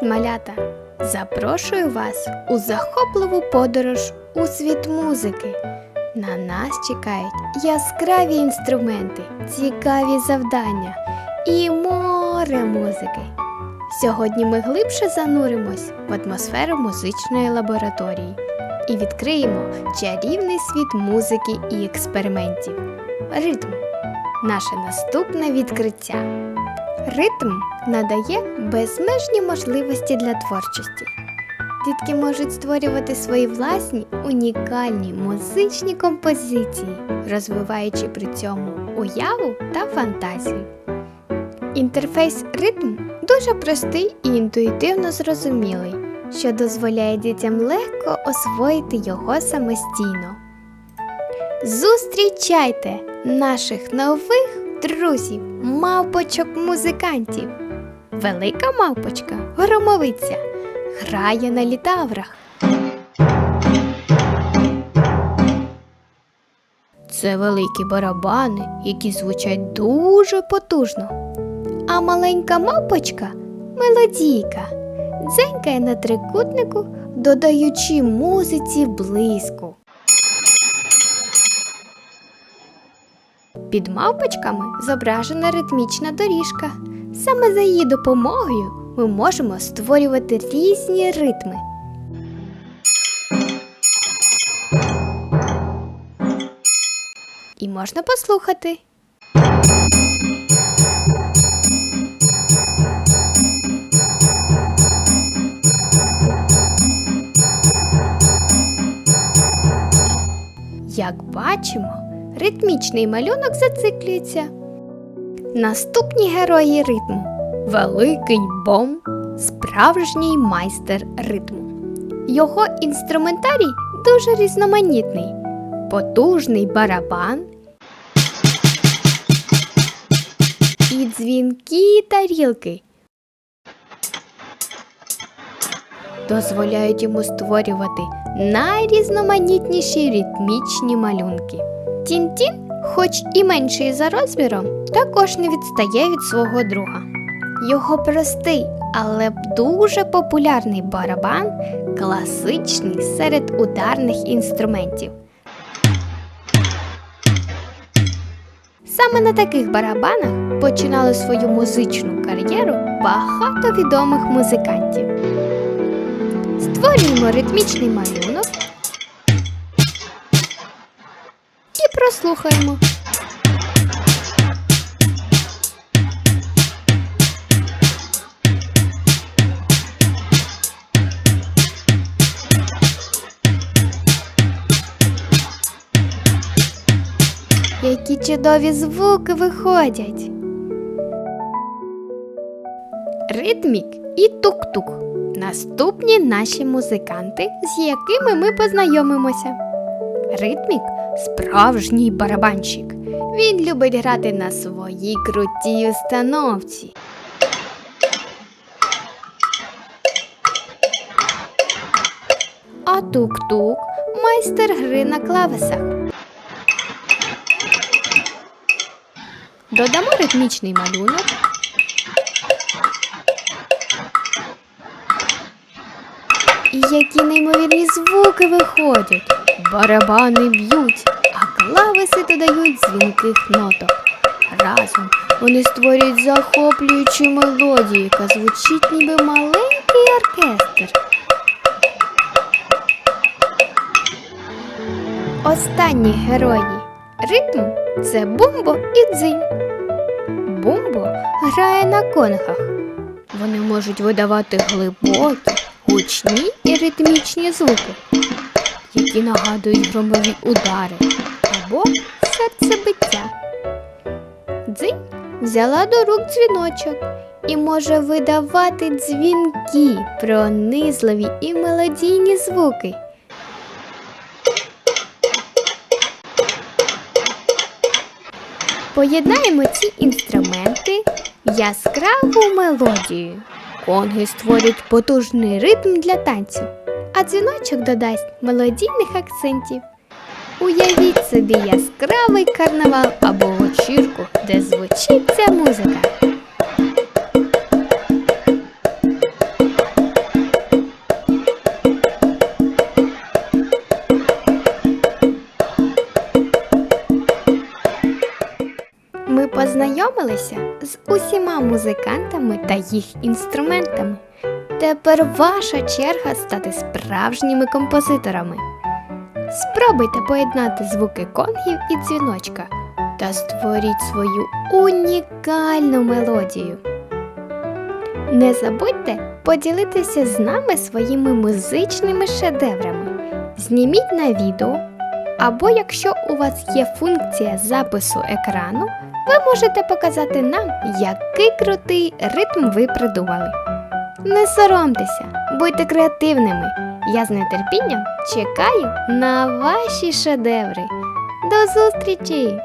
Привіт, малята! Запрошую вас у захопливу подорож у світ музики. На нас чекають яскраві інструменти, цікаві завдання і море музики. Сьогодні ми глибше зануримось в атмосферу музичної лабораторії і відкриємо чарівний світ музики і експериментів. Ритм наше наступне відкриття. Ритм надає безмежні можливості для творчості. Дітки можуть створювати свої власні унікальні музичні композиції, розвиваючи при цьому уяву та фантазію. Інтерфейс ритм дуже простий і інтуїтивно зрозумілий, що дозволяє дітям легко освоїти його самостійно. Зустрічайте наших нових друзів, мавпочок-музикантів. Велика мавпочка, громовиця, грає на літаврах. Це великі барабани, які звучать дуже потужно. А маленька мавпочка мелодійка, дзенькає на трикутнику, додаючи музиці блиску. Під мавпочками зображена ритмічна доріжка. Саме за її допомогою ми можемо створювати різні ритми. І можна послухати. Як бачимо, ритмічний малюнок зациклюється. Наступні герої ритму Великий бом, справжній майстер ритму. Його інструментарій дуже різноманітний, потужний барабан і дзвінкі тарілки. Дозволяють йому створювати найрізноманітніші ритмічні малюнки. Тін-тін, хоч і менший за розміром, також не відстає від свого друга. Його простий, але дуже популярний барабан класичний серед ударних інструментів. Саме на таких барабанах починали свою музичну кар'єру багато відомих музикантів. Створюємо ритмічний малюнок і прослухаємо. Які чудові звуки виходять. Ритмік і тук-тук. Наступні наші музиканти, з якими ми познайомимося. Ритмік справжній барабанщик. Він любить грати на своїй крутій установці. А тук-тук майстер гри на клавесах. Додамо ритмічний малюнок. І які неймовірні звуки виходять. Барабани б'ють, а клавеси додають дзвінких ноток. Разом вони створюють захоплюючу мелодію, яка звучить ніби маленький оркестр. Останні герої ритму це Бумбо і Дзинь. Бумбо грає на конгах. Вони можуть видавати глибокі, гучні і ритмічні звуки, які нагадують громові удари або серцебиття. Дзинь взяла до рук дзвіночок і може видавати дзвінки, пронизливі і мелодійні звуки. Поєднаємо ці інструменти в яскраву мелодію. Конги створять потужний ритм для танцю, а дзвіночок додасть мелодійних акцентів. Уявіть собі яскравий карнавал або вечірку, де звучить ця музика. Ми познайомилися з усіма музикантами та їх інструментами. Тепер ваша черга стати справжніми композиторами. Спробуйте поєднати звуки конгів і дзвіночка та створіть свою унікальну мелодію. Не забудьте поділитися з нами своїми музичними шедеврами. Зніміть на відео, або якщо у вас є функція запису екрану, ви можете показати нам, який крутий ритм ви придумали. Не соромтеся, будьте креативними. Я з нетерпінням чекаю на ваші шедеври. До зустрічі!